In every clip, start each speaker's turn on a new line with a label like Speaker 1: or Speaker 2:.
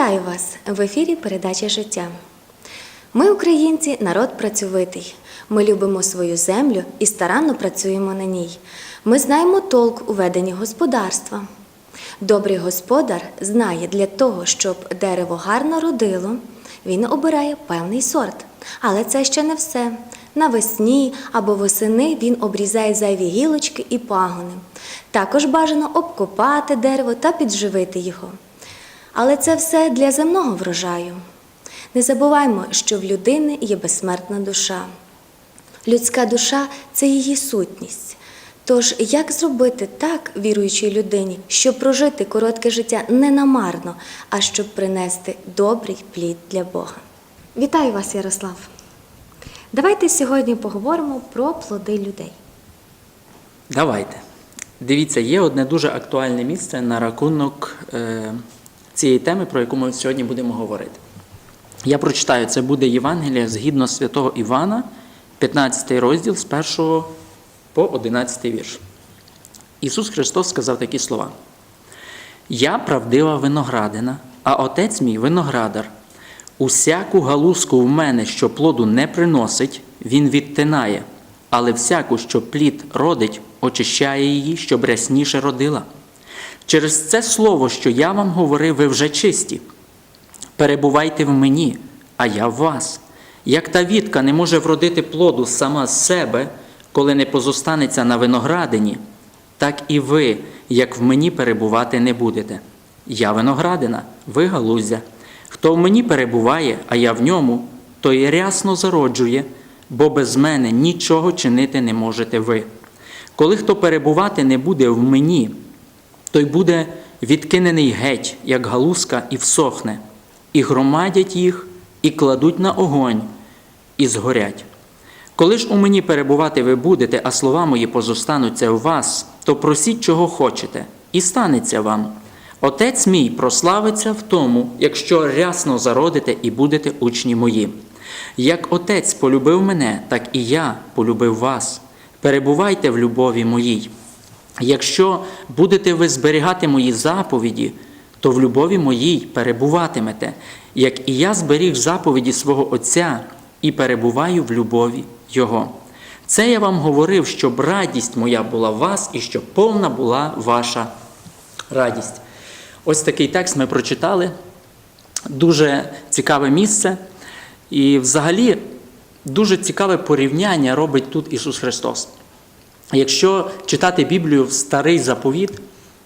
Speaker 1: Вітаю вас в ефірі Передача життя. Ми, українці, народ працьовитий. Ми любимо свою землю і старанно працюємо на ній. Ми знаємо толк у веденні господарства. Добрий господар знає для того, щоб дерево гарно родило, він обирає певний сорт. Але це ще не все. Навесні або восени він обрізає зайві гілочки і пагони. Також бажано обкопати дерево та підживити його. Але це все для земного врожаю. Не забуваймо, що в людини є безсмертна душа. Людська душа це її сутність. Тож, як зробити так віруючій людині, щоб прожити коротке життя не намарно, а щоб принести добрий плід для Бога? Вітаю вас, Ярослав! Давайте сьогодні поговоримо про плоди людей.
Speaker 2: Давайте. Дивіться, є одне дуже актуальне місце на рахунок е, цієї теми, про яку ми сьогодні будемо говорити. Я прочитаю, це буде Євангелія згідно святого Івана, 15 розділ з 1 по 11 вірш. Ісус Христос сказав такі слова: Я правдива виноградина, а отець мій виноградар. Усяку галузку в мене, що плоду не приносить, він відтинає, але всяку, що плід родить, очищає її, щоб рясніше родила. Через це слово, що я вам говорив, ви вже чисті. Перебувайте в мені, а я в вас. Як та вітка не може вродити плоду сама з себе, коли не позостанеться на виноградині, так і ви, як в мені перебувати не будете. Я виноградина, ви галуздя. Хто в мені перебуває, а я в ньому, той рясно зароджує, бо без мене нічого чинити не можете ви. Коли хто перебувати не буде в мені, той буде відкинений геть, як галузка, і всохне, і громадять їх, і кладуть на огонь, і згорять. Коли ж у мені перебувати ви будете, а слова мої позостануться в вас, то просіть, чого хочете, і станеться вам. Отець мій прославиться в тому, якщо рясно зародите і будете учні мої. Як Отець полюбив мене, так і я полюбив вас. Перебувайте в любові моїй. Якщо будете ви зберігати мої заповіді, то в любові моїй перебуватимете, як і я зберіг заповіді свого Отця і перебуваю в любові Його. Це я вам говорив, щоб радість моя була в вас і щоб повна була ваша радість. Ось такий текст ми прочитали. Дуже цікаве місце. І взагалі дуже цікаве порівняння робить тут Ісус Христос. Якщо читати Біблію в старий заповіт,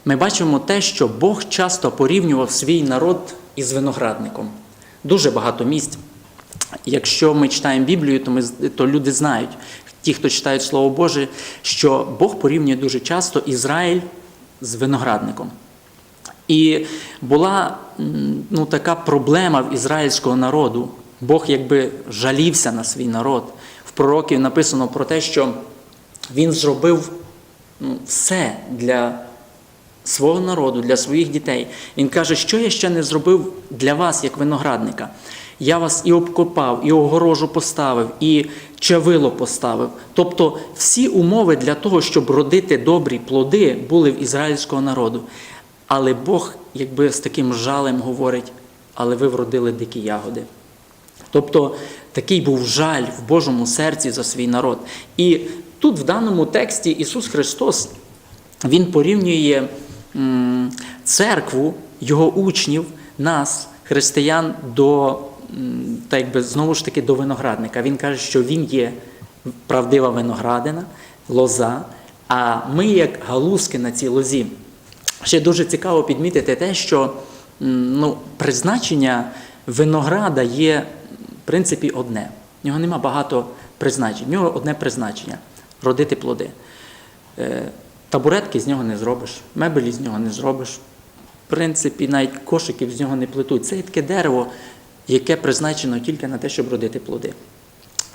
Speaker 2: ми бачимо те, що Бог часто порівнював свій народ із виноградником. Дуже багато місць. Якщо ми читаємо Біблію, то, ми, то люди знають, ті, хто читають Слово Боже, що Бог порівнює дуже часто Ізраїль з виноградником. І була ну, така проблема в ізраїльського народу. Бог якби жалівся на свій народ. В пророків написано про те, що він зробив ну, все для свого народу, для своїх дітей. Він каже, що я ще не зробив для вас, як виноградника. Я вас і обкопав, і огорожу поставив, і чавило поставив. Тобто всі умови для того, щоб родити добрі плоди, були в ізраїльського народу. Але Бог, якби з таким жалем говорить, але ви вродили дикі ягоди. Тобто такий був жаль в Божому серці за свій народ. І тут, в даному тексті, Ісус Христос Він порівнює церкву, Його учнів, нас, християн, до так якби, знову ж таки до виноградника. Він каже, що Він є правдива виноградина, лоза, а ми, як галузки на цій лозі. Ще дуже цікаво підмітити те, що ну, призначення винограда є в принципі одне. В нього нема багато призначень. В нього одне призначення родити плоди. Е, Табуретки з нього не зробиш, мебелі з нього не зробиш. В принципі, навіть кошиків з нього не плетуть. Це є таке дерево, яке призначено тільки на те, щоб родити плоди.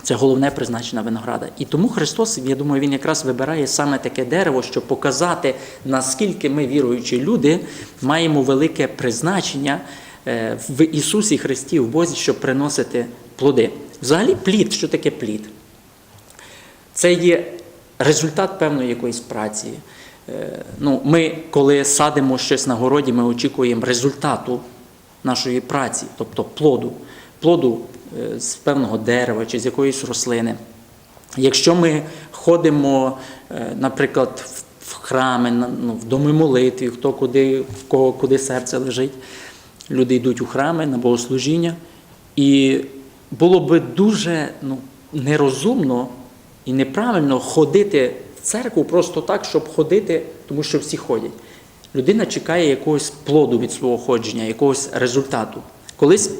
Speaker 2: Це головне призначення винограда. І тому Христос, я думаю, Він якраз вибирає саме таке дерево, щоб показати, наскільки ми, віруючі люди, маємо велике призначення е, в Ісусі Христі, в Бозі, щоб приносити плоди. Взагалі, плід, що таке плід? Це є результат певної якоїсь праці. Е, Ну, Ми, коли садимо щось на городі, ми очікуємо результату нашої праці, тобто плоду, плоду е, з певного дерева чи з якоїсь рослини. Якщо ми ходимо, е, наприклад, в- храми, ну, в доми молитві, хто куди, в кого куди серце лежить, люди йдуть у храми на богослужіння, і було би дуже ну, нерозумно і неправильно ходити в церкву просто так, щоб ходити, тому що всі ходять. Людина чекає якогось плоду від свого ходження, якогось результату. Колись,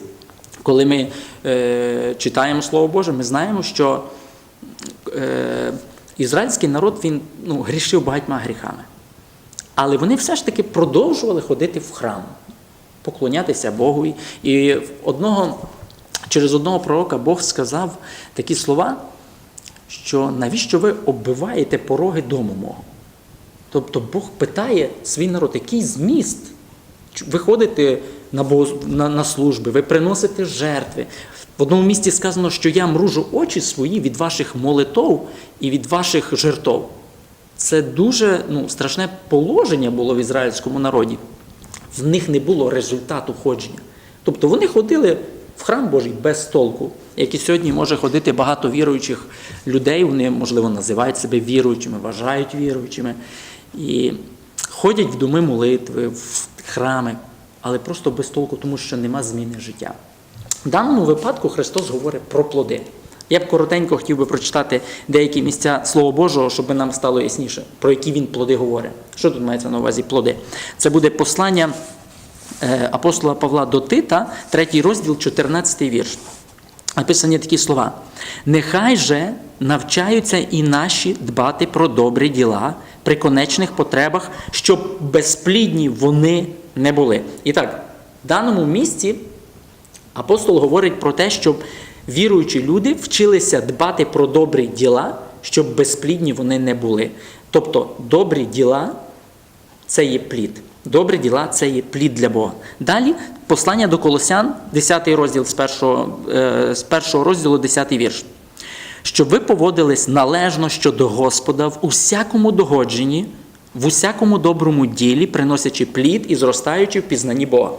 Speaker 2: коли ми е, читаємо Слово Боже, ми знаємо, що е, ізраїльський народ він ну, грішив багатьма гріхами. Але вони все ж таки продовжували ходити в храм, поклонятися Богові. І одного, через одного пророка Бог сказав такі слова, що навіщо ви оббиваєте пороги дому мого? Тобто Бог питає свій народ, який зміст? Ви ходите на, на, на служби, ви приносите жертви. В одному місці сказано, що я мружу очі свої від ваших молитов і від ваших жертв. Це дуже ну, страшне положення було в ізраїльському народі. В них не було результату ходження. Тобто вони ходили в храм Божий без толку, як і сьогодні може ходити багато віруючих людей. Вони, можливо, називають себе віруючими, вважають віруючими. І ходять в доми молитви, в храми, але просто без толку, тому що нема зміни життя. В даному випадку Христос говорить про плоди. Я б коротенько хотів би прочитати деякі місця Слова Божого, щоб нам стало ясніше, про які він плоди говорить. Що тут мається на увазі плоди? Це буде послання апостола Павла до Тита, третій розділ, 14 вірш. Написані такі слова: нехай же навчаються і наші дбати про добрі діла при конечних потребах, щоб безплідні вони не були. І так, в даному місці апостол говорить про те, щоб віруючі люди вчилися дбати про добрі діла, щоб безплідні вони не були. Тобто, добрі діла це є плід. Добрі діла це є плід для Бога. Далі послання до Колосян, 10 розділ з першого, е, з першого розділу, 10 вірш. Щоб ви поводились належно щодо Господа в усякому догодженні, в усякому доброму ділі, приносячи плід і зростаючи в пізнанні Бога.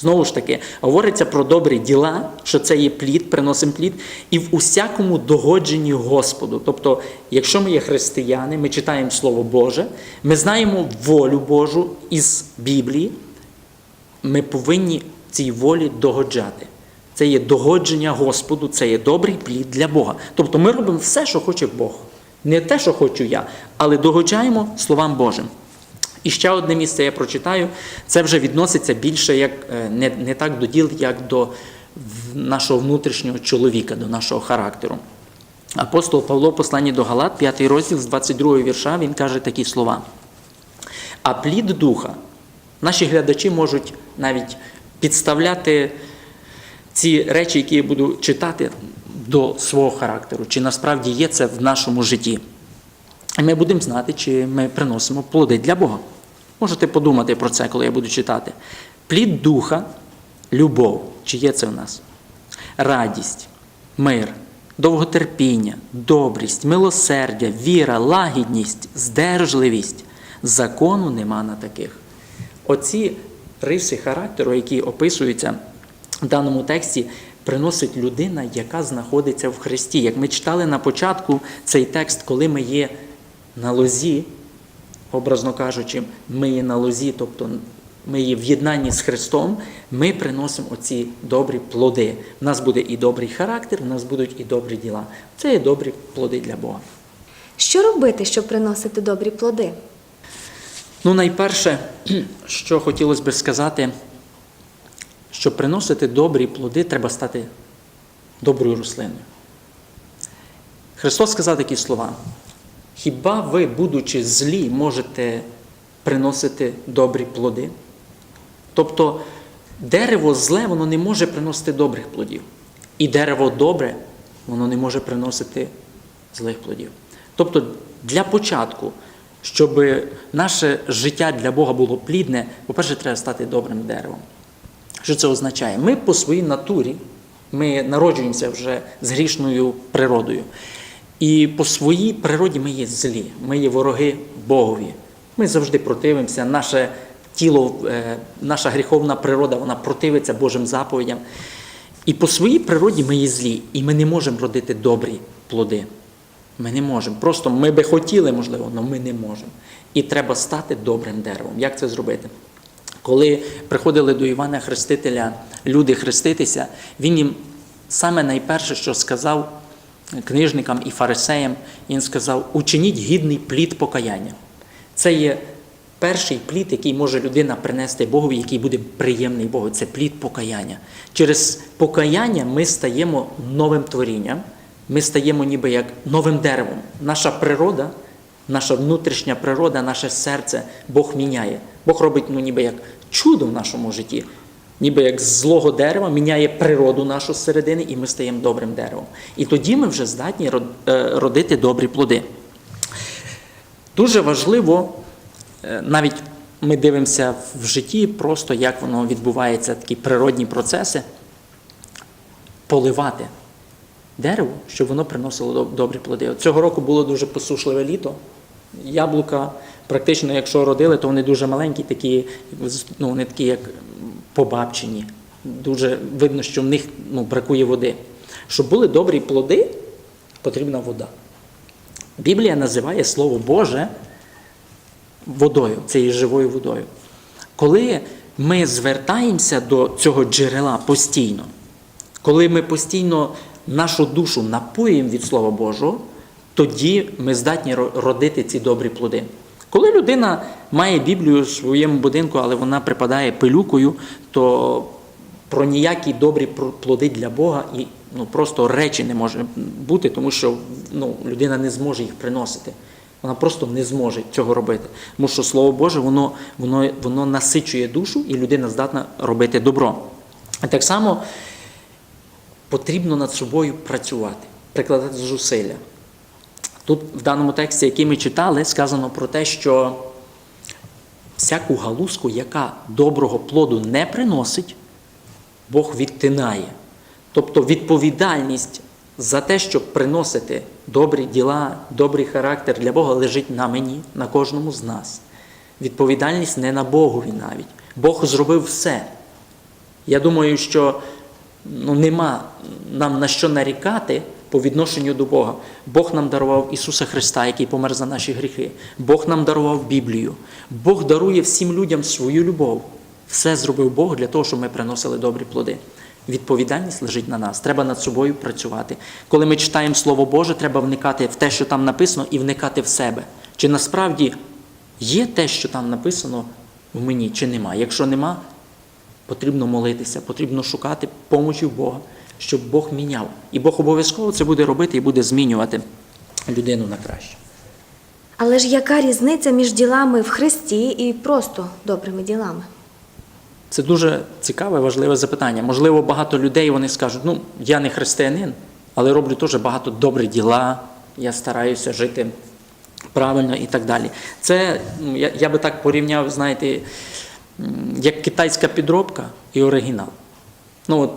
Speaker 2: Знову ж таки, говориться про добрі діла, що це є плід, приносимо плід, і в усякому догодженні Господу. Тобто, якщо ми є християни, ми читаємо Слово Боже, ми знаємо волю Божу із Біблії, ми повинні цій волі догоджати. Це є догодження Господу, це є добрий плід для Бога. Тобто ми робимо все, що хоче Бог. Не те, що хочу я, але догоджаємо словам Божим. І ще одне місце я прочитаю. Це вже відноситься більше як е, не, не так до діл, як до нашого внутрішнього чоловіка, до нашого характеру. Апостол Павло, посланні до Галат, 5 розділ з 22 вірша, він каже такі слова. А плід духа. Наші глядачі можуть навіть підставляти ці речі, які я буду читати, до свого характеру, чи насправді є це в нашому житті. Ми будемо знати, чи ми приносимо плоди для Бога. Можете подумати про це, коли я буду читати. Плід духа, любов, чи є це в нас? Радість, мир, довготерпіння, добрість, милосердя, віра, лагідність, здержливість. Закону нема на таких. Оці риси характеру, які описуються в даному тексті, приносить людина, яка знаходиться в Христі. Як ми читали на початку цей текст, коли ми є на лозі, образно кажучи, ми є на лозі, тобто ми є в єднанні з Христом, ми приносимо оці добрі плоди. У нас буде і добрий характер, у нас будуть і добрі діла. Це є добрі плоди для Бога.
Speaker 1: Що робити, щоб приносити добрі плоди?
Speaker 2: Ну, найперше, що хотілося би сказати, щоб приносити добрі плоди, треба стати доброю рослиною. Христос сказав такі слова: Хіба ви, будучи злі, можете приносити добрі плоди? Тобто дерево зле, воно не може приносити добрих плодів. І дерево добре, воно не може приносити злих плодів. Тобто, для початку, щоб наше життя для Бога було плідне, по-перше, треба стати добрим деревом. Що це означає? Ми по своїй натурі, ми народжуємося вже з грішною природою. І по своїй природі ми є злі, ми є вороги Богові. Ми завжди противимося, наше тіло, е, наша гріховна природа, вона противиться Божим заповідям. І по своїй природі ми є злі, і ми не можемо родити добрі плоди. Ми не можемо. Просто ми би хотіли, можливо, але ми не можемо. І треба стати добрим деревом. Як це зробити? Коли приходили до Івана Хрестителя люди хреститися, він їм саме найперше, що сказав книжникам і фарисеям, він сказав: учиніть гідний плід покаяння. Це є перший плід, який може людина принести Богові, який буде приємний Богу. Це плід покаяння. Через покаяння ми стаємо новим творінням, ми стаємо ніби як новим деревом. Наша природа, наша внутрішня природа, наше серце Бог міняє. Бог робить ну, ніби як чудо в нашому житті. Ніби як з злого дерева міняє природу нашу зсередини, і ми стаємо добрим деревом. І тоді ми вже здатні е, родити добрі плоди. Дуже важливо, е, навіть ми дивимося в житті, просто як воно відбувається, такі природні процеси, поливати дерево, щоб воно приносило добрі плоди. От Цього року було дуже посушливе літо. Яблука, практично, якщо родили, то вони дуже маленькі, такі, ну, вони такі, як побабчені. Дуже видно, що в них ну, бракує води. Щоб були добрі плоди, потрібна вода. Біблія називає Слово Боже водою, цією живою водою. Коли ми звертаємося до цього джерела постійно, коли ми постійно нашу душу напоїмо від Слова Божого, тоді ми здатні родити ці добрі плоди. Коли людина має Біблію в своєму будинку, але вона припадає пилюкою, то про ніякі добрі плоди для Бога і ну, просто речі не може бути, тому що ну, людина не зможе їх приносити. Вона просто не зможе цього робити. Тому що Слово Боже, воно, воно, воно насичує душу, і людина здатна робити добро. І так само потрібно над собою працювати, прикладати зусилля. Тут в даному тексті, який ми читали, сказано про те, що всяку галузку, яка доброго плоду не приносить, Бог відтинає. Тобто відповідальність за те, щоб приносити добрі діла, добрий характер для Бога лежить на мені, на кожному з нас. Відповідальність не на Богові навіть. Бог зробив все. Я думаю, що ну, нема нам на що нарікати по відношенню до Бога. Бог нам дарував Ісуса Христа, який помер за наші гріхи. Бог нам дарував Біблію. Бог дарує всім людям свою любов. Все зробив Бог для того, щоб ми приносили добрі плоди. Відповідальність лежить на нас. Треба над собою працювати. Коли ми читаємо Слово Боже, треба вникати в те, що там написано, і вникати в себе. Чи насправді є те, що там написано в мені, чи нема? Якщо нема, Потрібно молитися, потрібно шукати помочі в Бога, щоб Бог міняв. І Бог обов'язково це буде робити і буде змінювати людину на краще.
Speaker 1: Але ж яка різниця між ділами в Христі і просто добрими ділами?
Speaker 2: Це дуже цікаве, важливе запитання. Можливо, багато людей вони скажуть: ну, я не християнин, але роблю теж багато добрі діла, я стараюся жити правильно і так далі. Це ну, я, я би так порівняв, знаєте, як китайська підробка і оригінал. Ну, от,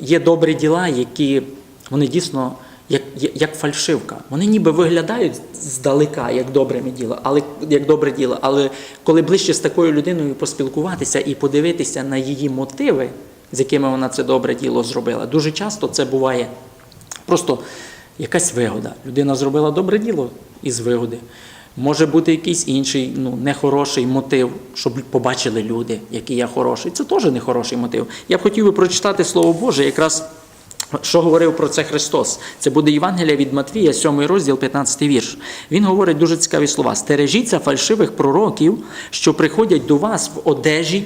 Speaker 2: є добрі діла, які вони дійсно як, як фальшивка. Вони ніби виглядають здалека як добре діло, але як добре діло. Але коли ближче з такою людиною поспілкуватися і подивитися на її мотиви, з якими вона це добре діло зробила, дуже часто це буває просто якась вигода. Людина зробила добре діло із вигоди. Може бути якийсь інший ну, нехороший мотив, щоб побачили люди, який я хороший. Це теж нехороший мотив. Я б хотів би прочитати Слово Боже, якраз що говорив про це Христос. Це буде Євангелія від Матвія, 7 розділ, 15 вірш. Він говорить дуже цікаві слова: стережіться фальшивих пророків, що приходять до вас в одежі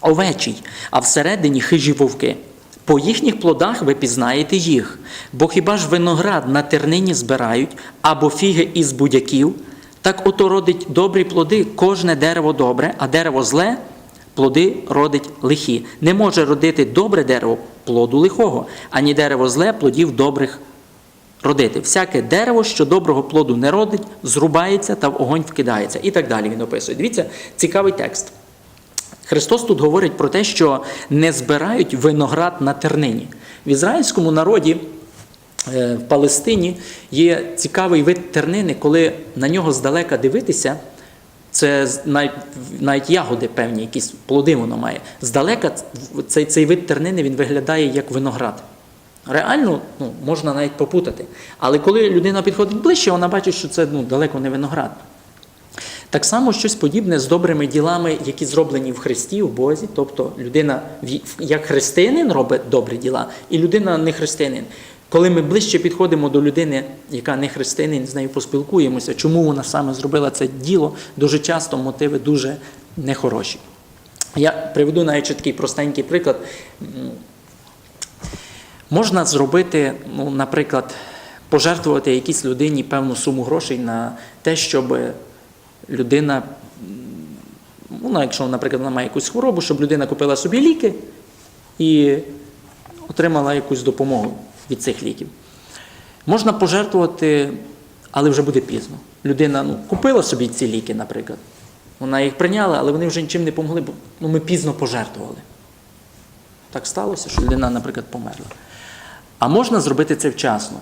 Speaker 2: овечій, а всередині хижі вовки. По їхніх плодах ви пізнаєте їх, бо хіба ж виноград на тернині збирають або фіги із будяків, так ото родить добрі плоди кожне дерево добре, а дерево зле плоди родить лихі. Не може родити добре дерево плоду лихого, ані дерево зле плодів добрих родити. Всяке дерево, що доброго плоду не родить, зрубається та в огонь вкидається. І так далі він описує. Дивіться, цікавий текст. Христос тут говорить про те, що не збирають виноград на тернині. В ізраїльському народі в Палестині є цікавий вид тернини, коли на нього здалека дивитися, Це навіть, навіть ягоди певні, якісь плоди воно має. Здалека цей, цей вид тернини він виглядає як виноград. Реально ну, можна навіть попутати. Але коли людина підходить ближче, вона бачить, що це ну, далеко не виноград. Так само щось подібне з добрими ділами, які зроблені в Христі, в Бозі. Тобто людина як християнин робить добрі діла, і людина не християнин. Коли ми ближче підходимо до людини, яка не християнин, з нею поспілкуємося, чому вона саме зробила це діло, дуже часто мотиви дуже нехороші. Я приведу навіть такий простенький приклад. Можна зробити, ну, наприклад, пожертвувати якійсь людині певну суму грошей на те, щоб людина, ну, якщо, наприклад, вона має якусь хворобу, щоб людина купила собі ліки і отримала якусь допомогу від цих ліків. Можна пожертвувати, але вже буде пізно. Людина ну, купила собі ці ліки, наприклад. Вона їх прийняла, але вони вже нічим не помогли, бо ну, ми пізно пожертвували. Так сталося, що людина, наприклад, померла. А можна зробити це вчасно.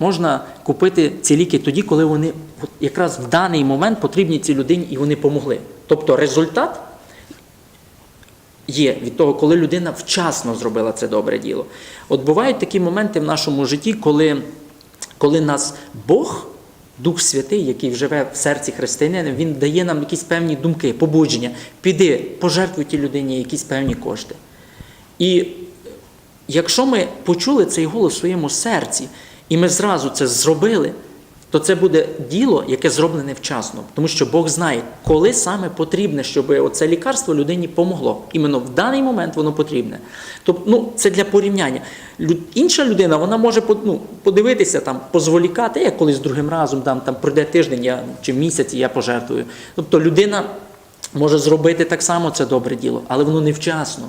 Speaker 2: Можна купити ці ліки тоді, коли вони якраз в даний момент потрібні цій людині і вони помогли. Тобто результат є від того, коли людина вчасно зробила це добре діло. От бувають такі моменти в нашому житті, коли, коли нас Бог, Дух Святий, який живе в серці християнина, він дає нам якісь певні думки, побудження. Піди, пожертвуй тій людині якісь певні кошти. І якщо ми почули цей голос в своєму серці, і ми зразу це зробили, то це буде діло, яке зроблене вчасно. Тому що Бог знає, коли саме потрібне, щоб оце лікарство людині помогло. Іменно в даний момент воно потрібне. Тобто, ну, це для порівняння. Інша людина вона може ну, подивитися, там, позволікати, я колись другим разом дам, там пройде тиждень я, чи місяць, і я пожертвую. Тобто людина може зробити так само це добре діло, але воно невчасно.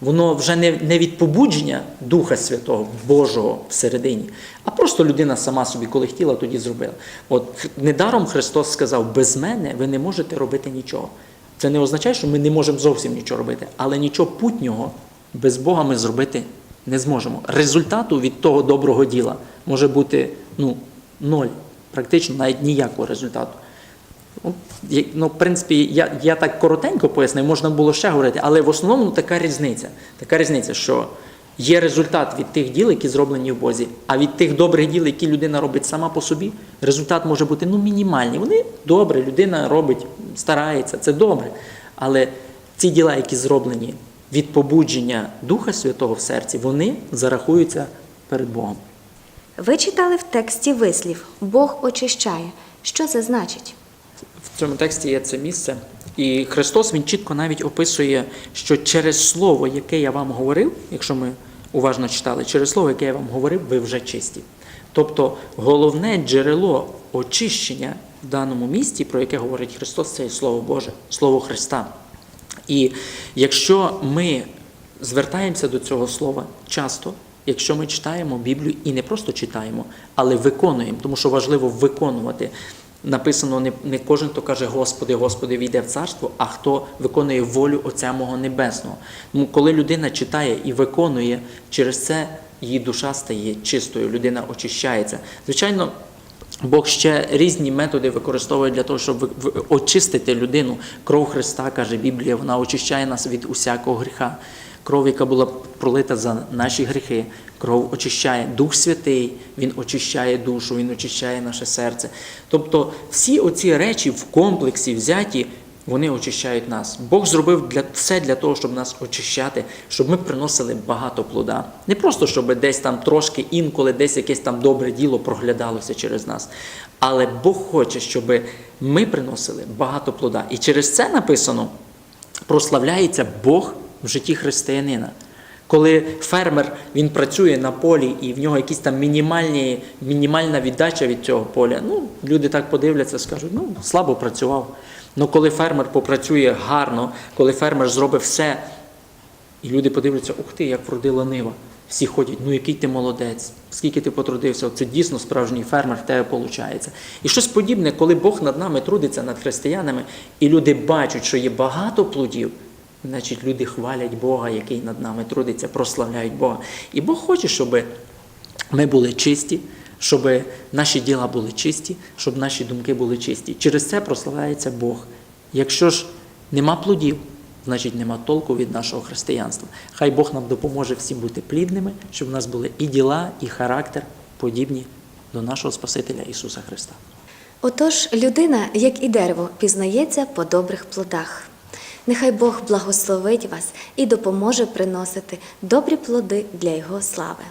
Speaker 2: Воно вже не, не від побудження Духа Святого, Божого всередині, а просто людина сама собі, коли хотіла, тоді зробила. От недаром Христос сказав: без мене ви не можете робити нічого. Це не означає, що ми не можемо зовсім нічого робити, але нічого путнього без Бога ми зробити не зможемо. Результату від того доброго діла може бути ну, ноль, практично навіть ніякого результату. Ну, Ну, в принципі, я, я так коротенько пояснив, можна було ще говорити, але в основному така різниця. Така різниця, що є результат від тих діл, які зроблені в Бозі, а від тих добрих діл, які людина робить сама по собі, результат може бути ну, мінімальний. Вони добре, людина робить, старається, це добре. Але ці діла, які зроблені від побудження Духа Святого в серці, вони зарахуються перед Богом.
Speaker 1: Ви читали в тексті вислів Бог очищає. Що це значить?
Speaker 2: Цьому тексті є це місце. І Христос він чітко навіть описує, що через слово, яке я вам говорив, якщо ми уважно читали, через слово, яке я вам говорив, ви вже чисті. Тобто головне джерело очищення в даному місті, про яке говорить Христос, це є Слово Боже, Слово Христа. І якщо ми звертаємося до цього слова часто, якщо ми читаємо Біблію і не просто читаємо, але виконуємо, тому що важливо виконувати. Написано, не, не кожен, хто каже Господи, Господи, війде в царство, а хто виконує волю Отця мого Небесного. Тому коли людина читає і виконує, через це її душа стає чистою, людина очищається. Звичайно, Бог ще різні методи використовує для того, щоб очистити людину. Кров Христа, каже Біблія, вона очищає нас від усякого гріха. Кров, яка була пролита за наші гріхи, кров очищає Дух Святий, Він очищає душу, Він очищає наше серце. Тобто всі оці речі в комплексі взяті, вони очищають нас. Бог зробив для, все для того, щоб нас очищати, щоб ми приносили багато плода. Не просто, щоб десь там трошки інколи десь якесь там добре діло проглядалося через нас. Але Бог хоче, щоб ми приносили багато плода. І через це написано, прославляється Бог в житті християнина. Коли фермер він працює на полі і в нього якісь там мінімальні, мінімальна віддача від цього поля, ну люди так подивляться, скажуть, ну слабо працював. Ну коли фермер попрацює гарно, коли фермер зробить все, і люди подивляться, ух ти, як вродила нива. Всі ходять, ну який ти молодець, скільки ти потрудився, це дійсно справжній фермер в тебе виходить. І щось подібне, коли Бог над нами трудиться, над християнами, і люди бачать, що є багато плодів, значить люди хвалять Бога, який над нами трудиться, прославляють Бога. І Бог хоче, щоб ми були чисті, щоб наші діла були чисті, щоб наші думки були чисті. Через це прославляється Бог. Якщо ж нема плодів, значить нема толку від нашого християнства. Хай Бог нам допоможе всім бути плідними, щоб у нас були і діла, і характер подібні до нашого Спасителя Ісуса Христа.
Speaker 1: Отож, людина, як і дерево, пізнається по добрих плодах. Нехай Бог благословить вас і допоможе приносити добрі плоди для Його слави.